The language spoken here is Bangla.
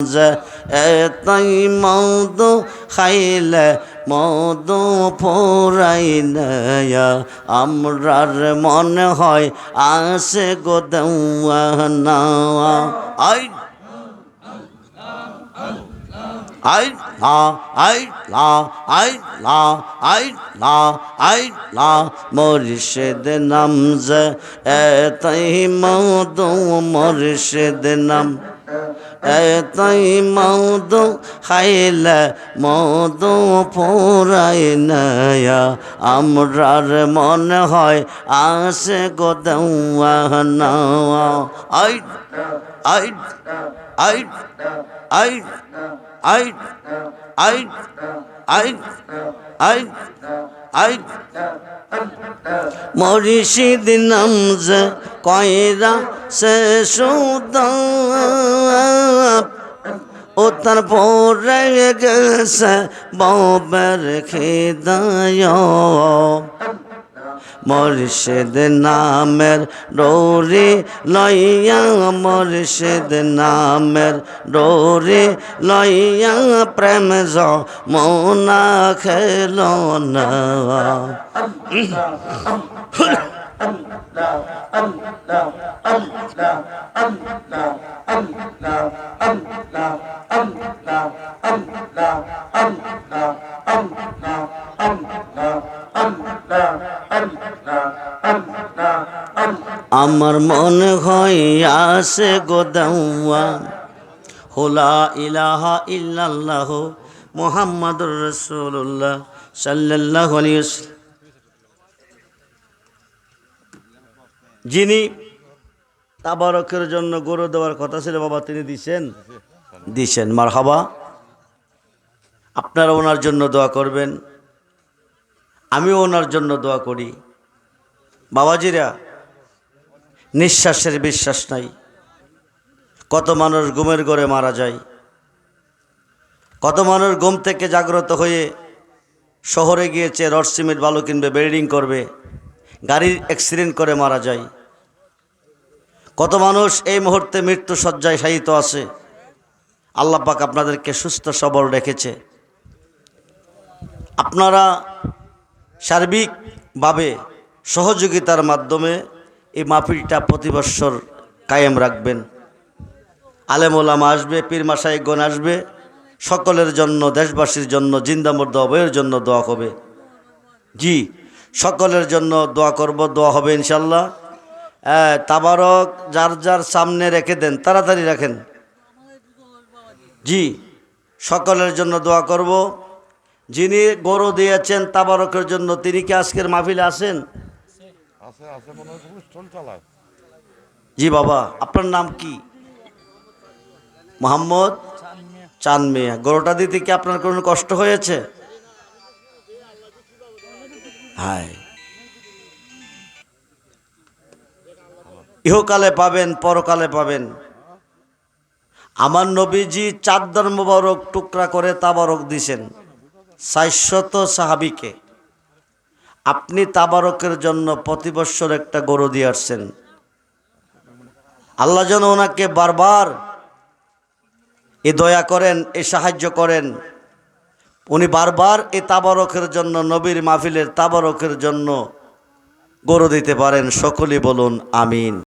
এতই মধু খাইলে মধু নয়া আমরার মনে হয় আসে গো দেওয়ানা। আই। আই লা আই লা আই লা আই লা আই লা। মুর্শিদ নাম যে এতই মধু, মুর্শিদ নাম। এতই মধু খাইলে মধু পুরাই নয়া। আমরার মনে হয় আসে গো দেওয়ানা আই আই আই আই আই আই আই আই আই মরিষিদ নামজ কয়রা সে সুদ ও তার পরে গেছে ববের খিদায় মর্শিদ নামের ডোরে লইয়া মর্শিদ নামের ডোরে লইয়া প্রেম জ মোনা খেল না আমার মনে হয় আসে গোদাউয়া হোলা ইলাহা ইল্লাল্লাহ মোহাম্মদুর রসুল্লাহ আলাইহি যিনি তাবারকের জন্য গরু দেওয়ার কথা ছিল, বাবা তিনি দিছেন। দিছেন মার হাবা আপনারা ওনার জন্য দোয়া করবেন। আমিও ওনার জন্য দোয়া করি। বাবাজিরা, নিঃশ্বাসের বিশ্বাস নাই। কত মানুষ ঘুমের ঘরে মারা যায়। কত মানুষ ঘুম থেকে জাগ্রত হয়ে শহরে গিয়েছে, রড সিমেন্ট বালু কিনবে, বিল্ডিং করবে, গাড়ির অ্যাক্সিডেন্ট করে মারা যায়। কত মানুষ এই মুহূর্তে মৃত্যু সজ্জায় শায়িত আছে। আল্লাহ পাক আপনাদেরকে সুস্থ সবল রেখেছে। আপনারা সার্বিকভাবে সহযোগিতার মাধ্যমে এই মাহফিলটা প্রতি বৎসর কায়েম রাখবেন। আলেমোলামা আসবে, পীর মাসাইগণ আসবে, সকলের জন্য, দেশবাসীর জন্য জিন্দামর্দ অবয়ের জন্য দোয়া হবে। জি, সকলের জন্য দোয়া করব, দোয়া হবে ইনশাল্লাহ তাবারক যার যার সামনে রেখে দেন, তাড়াতাড়ি রাখেন। জি সকলের জন্য দোয়া করব। যিনি গরু দিয়েছেন তাবারকের জন্য তিনি কি আজকের মাহফিলে আসেন জি বাবা আপনার নাম কি? মোহাম্মদ চান মিয়া। গরুটা দিতে কি আপনার কোনো কষ্ট হয়েছে? হায়। ইহকালে পাবেন পরকালে পাবেন। আমার নবীজি চাঁদর মোবারক টুকরা করে তাবারক দিছেন। চারশত সাহাবিকে। আপনি তাবারকের জন্য প্রতি বৎসর একটা গরু দিয়ে আসছেন। আল্লাহ যেন ওনাকে বারবার এ দয়া করেন, এ সাহায্য করেন। উনি বারবার এ তাবারকের জন্য, নবীর মাহফিলের তাবারকের জন্য গরু দিতে পারেন। সকলেই বলুন, আমিন।